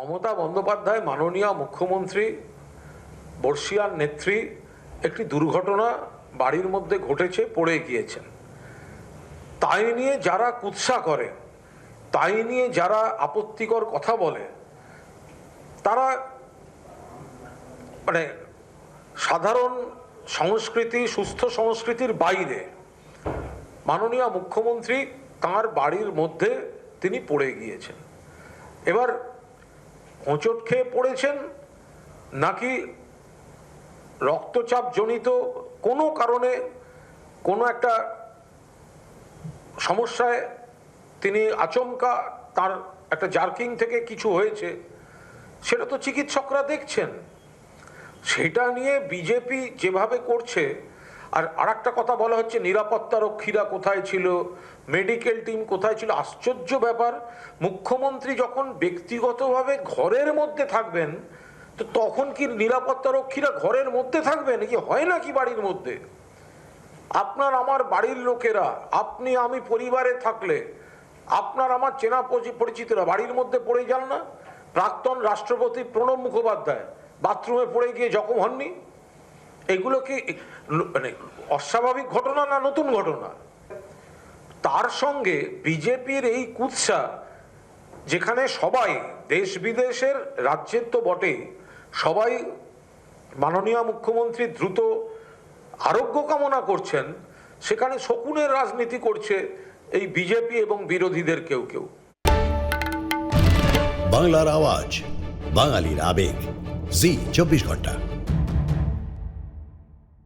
মমতা বন্দ্যোপাধ্যায় মাননীয় মুখ্যমন্ত্রী, বর্ষিয়ার নেত্রী, একটি দুর্ঘটনা বাড়ির মধ্যে ঘটেছে, পড়ে গিয়েছেন। তাই নিয়ে যারা কুৎসা করে, তাই নিয়ে যারা আপত্তিকর কথা বলে, তারা মানে সাধারণ সংস্কৃতি, সুস্থ সংস্কৃতির বাইরে। মাননীয় মুখ্যমন্ত্রী তার বাড়ির মধ্যে তিনি পড়ে গিয়েছেন। এবার হোঁচট খেয়ে পড়েছেন? নাকি রক্তচাপ জনিত কোনো কারণে কোনো একটা সমস্যায় তিনি আচমকা তার একটা জার্কিং থেকে কিছু হয়েছে? সেটা তো চিকিৎসকরা দেখছেন। সেটা নিয়ে বিজেপি যেভাবে করছে আর আরেকটা কথা বলা হচ্ছে, নিরাপত্তা রক্ষীরা কোথায় ছিল মেডিকেল টিম কোথায় ছিল? আশ্চর্য ব্যাপার, মুখ্যমন্ত্রী যখন ব্যক্তিগতভাবে ঘরের মধ্যে থাকবেন, তো তখন কি নিরাপত্তা রক্ষীরা ঘরের মধ্যে থাকবে? নাকি হয় না কি বাড়ির মধ্যে? আপনার আমার বাড়ির লোকেরা, আপনি আমি পরিবারে থাকলে, আপনার আমার চেনা পরি- পরিচিতরা বাড়ির মধ্যে পড়ে যান না? প্রাক্তন রাষ্ট্রপতি প্রণব মুখোপাধ্যায় বাথরুমে পড়ে গিয়ে জখম হননি? এগুলো কি মানে অস্বাভাবিক ঘটনা না নতুন ঘটনা? তার সঙ্গে বিজেপির এই কুৎসা, যেখানে সবাই, দেশ বিদেশের রাজ্যের তো বটে সবাই মাননীয় মুখ্যমন্ত্রী দ্রুত আরোগ্য কামনা করছেন, সেখানে শকুনের রাজনীতি করছে এই বিজেপি এবং বিরোধীদের কেউ কেউ। বাংলার আওয়াজ, বাঙালির আবেগ। জি, চব্বিশ ঘণ্টা।